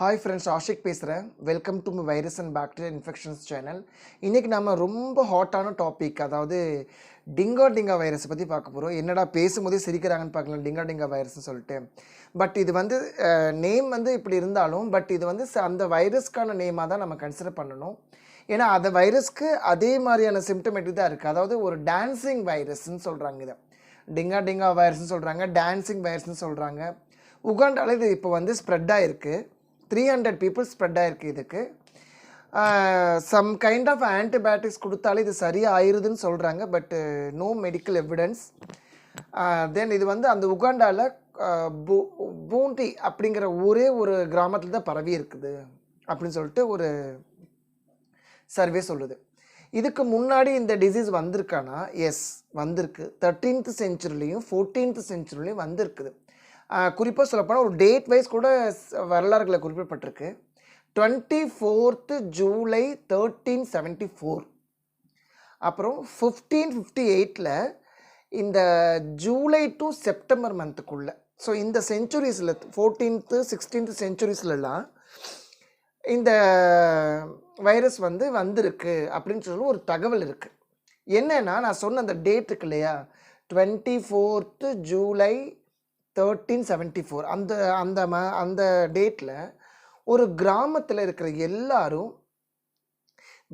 Hi friends Ashiq பேசுகிறேன் welcome to my virus and bacteria infections channel இன்றைக்கி நம்ம ரொம்ப ஹாட்டான டாபிக் அதாவது டிங்கா டிங்கா வைரஸை பற்றி பார்க்க போகிறோம் என்னடா பேசும்போதே சிரிக்கிறாங்கன்னு பார்க்கலாம் டிங்கா டிங்கா வைரஸ்னு சொல்லிட்டு. பட் இது வந்து நேம் வந்து இப்படி இருந்தாலும் பட் இது வந்து ச- அந்த வைரஸ்க்கான நேமாக தான் நம்ம கன்சிடர் பண்ணணும். ஏன்னா அந்த வைரஸ்க்கு அதே மாதிரியான சிம்டமேட்டிக் தான் இருக்குது அதாவது ஒரு டான்சிங் வைரஸ்ன்னு சொல்கிறாங்க இதை. டிங்கா டிங்கா வைரஸ்னு சொல்கிறாங்க டான்சிங் வைரஸ்னு சொல்கிறாங்க உகாண்டாவில் இது இப்போ வந்து ஸ்ப்ரெட் ஆகிருக்கு த்ரீ ஹண்ட்ரட் பீப்புள் ஸ்ப்ரெட் ஆகிருக்கு இதுக்கு. சம் கைண்ட் ஆஃப் ஆன்டிபயாட்டிக்ஸ் கொடுத்தாலே இது சரியாக ஆயிருதுன்னு சொல்கிறாங்க but no medical evidence then இது வந்து அந்த உகாண்டாவில் பூ பூண்டி அப்படிங்கிற ஒரே ஒரு கிராமத்தில் தான் பரவி இருக்குது அப்படின்னு சொல்லிட்டு ஒரு சர்வே சொல்லுது. இதுக்கு முன்னாடி இந்த டிசீஸ் வந்திருக்கானா? எஸ் வந்திருக்கு. தேர்ட்டீன்த் செஞ்சுரிலையும் ஃபோர்டீன்த் செஞ்சுரிலையும் வந்திருக்குது. குறிப்பாக சொல்லப்போனால் ஒரு டேட் வைஸ் கூட வரலாறுகளை குறிப்பிடப்பட்டிருக்கு. Twenty fourth July thirteen seventy four அப்புறம் ஃபிஃப்டீன் ஃபிஃப்டி எயிட்டில் இந்த ஜூலை டு செப்டம்பர் மந்த்துக்குள்ளே ஸோ இந்த செஞ்சுரிஸில் ஃபோர்டீன்த்து சிக்ஸ்டீன்த்து செஞ்சுரிஸ்லலாம் இந்த வைரஸ் வந்து வந்திருக்கு அப்படின்னு சொல்லி ஒரு தகவல் இருக்குது என்னென்னா நான் சொன்ன அந்த டேட் இருக்கு இல்லையா? Twenty fourth July thirteen seventy four அந்த அந்த ம அந்த டேட்டில் ஒரு கிராமத்தில் இருக்கிற எல்லாரும்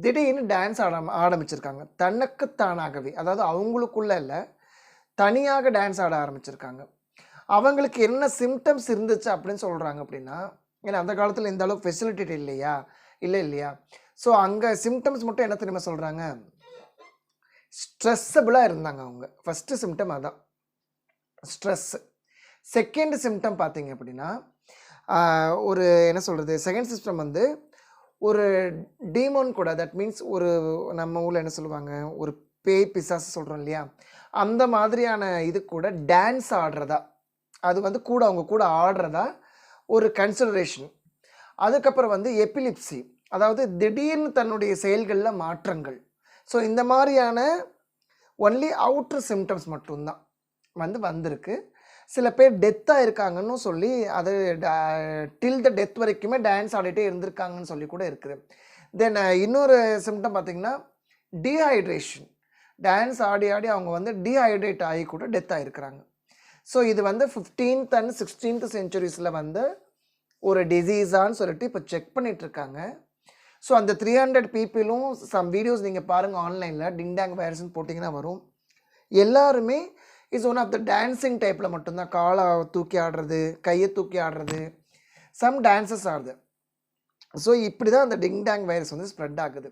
திடீர்னு டான்ஸ் ஆட ஆரம்பிச்சிருக்காங்க. தனக்குத்தானாகவே அதாவது அவங்களுக்குள்ள இல்லை தனியாக டான்ஸ் ஆட ஆரம்பிச்சிருக்காங்க. அவங்களுக்கு என்ன சிம்டம்ஸ் இருந்துச்சு அப்படின்னு சொல்கிறாங்க அப்படின்னா ஏன்னா அந்த காலத்தில் இந்த அளவுக்கு ஃபெசிலிட்டி இல்லையா? இல்லை இல்லையா? ஸோ அங்கே சிம்டம்ஸ் மட்டும் என்ன தெரியுமா சொல்கிறாங்க ஸ்ட்ரெஸ்ஸபிளாக இருந்தாங்க அவங்க. ஃபஸ்ட்டு சிம்டம் அதான். ஸ்ட்ரெஸ்ஸு செகண்ட் சிம்டம் பார்த்தீங்க அப்படின்னா ஒரு என்ன சொல்கிறது செகண்ட் சிஸ்டம் வந்து ஒரு டீமோன் கூட தட் மீன்ஸ் ஒரு நம்ம ஊரில் என்ன சொல்லுவாங்க ஒரு பேய் பிசாசு சொல்கிறோம் இல்லையா? அந்த மாதிரியான இது கூட டான்ஸ் ஆடுறதா அது வந்து கூட அவங்க கூட ஆடுறதா ஒரு கன்சிடரேஷன் அதுக்கப்புறம் வந்து எபிலிப்சி அதாவது திடீர்னு தன்னுடைய செயல்களில் மாற்றங்கள். ஸோ இந்த மாதிரியான ஒன்லி அவுட்ரு சிம்டம்ஸ் மட்டும்தான் வந்து வந்திருக்கு. சில பேர் டெத்தாக இருக்காங்கன்னு சொல்லி அது டில் த டெத் வரைக்குமே டான்ஸ் ஆடிட்டே இருந்திருக்காங்கன்னு சொல்லி கூட இருக்குது. தென் இன்னொரு சிம்டம் பார்த்தீங்கன்னா டீஹைட்ரேஷன் டான்ஸ் ஆடி ஆடி அவங்க வந்து டீஹைட்ரேட் ஆகி கூட டெத் ஆகிருக்கிறாங்க ஸோ இது வந்து ஃபிஃப்டீன்த் அண்ட் சிக்ஸ்டீன்த் செஞ்சுரிஸில் வந்து ஒரு டிசீஸான்னு சொல்லிட்டு இப்போ செக் பண்ணிகிட்ருக்காங்க ஸோ அந்த த்ரீ ஹண்ட்ரட் பீப்புளும் சம் வீடியோஸ் நீங்கள் பாருங்கள் ஆன்லைனில் டிங்டாங் வைரஸ்ன்னு போட்டிங்கன்னா வரும். எல்லாருமே is one of the dancing டைப்பில் மட்டும்தான் காலை தூக்கி ஆடுறது கையை தூக்கி ஆடுறது. சம் டான்சஸ் ஆடுது ஸோ இப்படி தான் அந்த டிங்டாங் வைரஸ் வந்து ஸ்ப்ரெட் ஆகுது.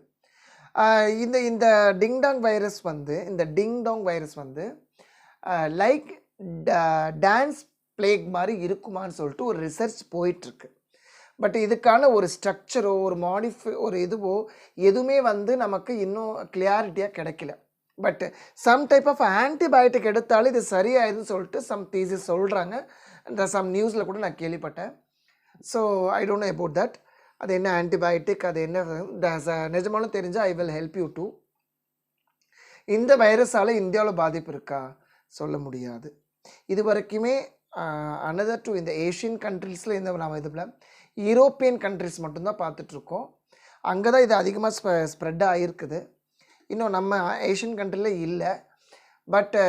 இந்த இந்த இந்த டிங்டாங் வைரஸ் வந்து இந்த டிங்டாங் வைரஸ் வந்து லைக் டான்ஸ் பிளேக் மாதிரி இருக்குமான்னு சொல்லிட்டு ஒரு ரிசர்ச் போயிட்டுருக்கு. பட் இதுக்கான ஒரு ஸ்ட்ரக்சரோ ஒரு மாடிஃபை ஒரு இதுவோ எதுவுமே வந்து நமக்கு இன்னும் கிளியாரிட்டியாக கிடைக்கல. But some type of antibiotic எடுத்தாலும் இது சரியாயிதுன்னு சொல்லிட்டு சம் தீசிஸ் சொல்கிறாங்க இந்த சம் நியூஸில் கூட நான் கேள்விப்பட்டேன். So I don't know about that அது என்ன ஆன்டிபயோட்டிக் அது என்ன த- நிஜமாலும் தெரிஞ்சால் I will help you to இந்த வைரஸால் இந்தியாவில் பாதிப்பு இருக்கா? சொல்ல முடியாது. இது வரைக்குமே அனதர் டு இந்த ஏஷியன் கண்ட்ரீஸில் இந்த நாம் இதில் யூரோப்பியன் கண்ட்ரிஸ் மட்டும்தான் பார்த்துட்ருக்கோம் அங்கே தான் இது அதிகமாக ஸ்ப ஸ்ப்ரெட் ஆகிருக்குது இன்னும் நம்ம ஏஷியன் கண்ட்ரியில் இல்லை. பட்டு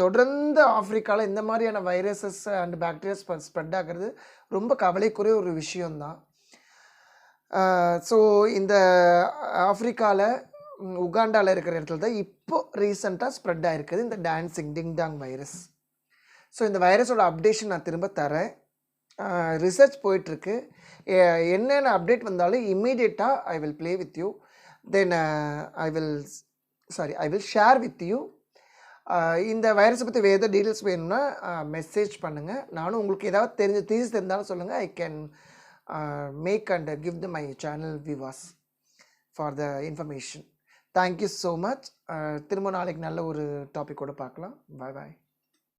தொடர்ந்து ஆஃப்ரிக்காவில் இந்த மாதிரியான வைரஸஸ் அண்ட் பாக்டீரியாஸ் ஸ்ப்ரெட் ஆகிறது ரொம்ப கவலைக்குரிய ஒரு விஷயந்தான் ஸோ இந்த ஆஃப்ரிக்காவில் உகாண்டாவில் இருக்கிற இடத்துல தான் இப்போ ரீசெண்டாக ஸ்ப்ரெட் ஆகிருக்குது இந்த டான்ஸிங் டிங்டாங் வைரஸ் ஸோ இந்த வைரஸோட அப்டேஷன் நான் திரும்ப தரேன். ரிசர்ச் போயிட்டுருக்கு என்னென்ன அப்டேட் வந்தாலும் இம்மீடியட்டாக I will play with you then I will sorry I will share with you இந்த வைரஸை பற்றி வேறு எதாவது டீட்டெயில்ஸ் வேணும்னா uh, மெசேஜ் பண்ணுங்கள் நானும் உங்களுக்கு ஏதாவது தெரிஞ்ச தீஸ் தெரிந்தாலும் சொல்லுங்கள் I can make and give the my channel views for the information thank you so much திரும்ப நாளைக்கு நல்ல ஒரு டாப்பிக்கோடு பார்க்கலாம். பாய் பாய்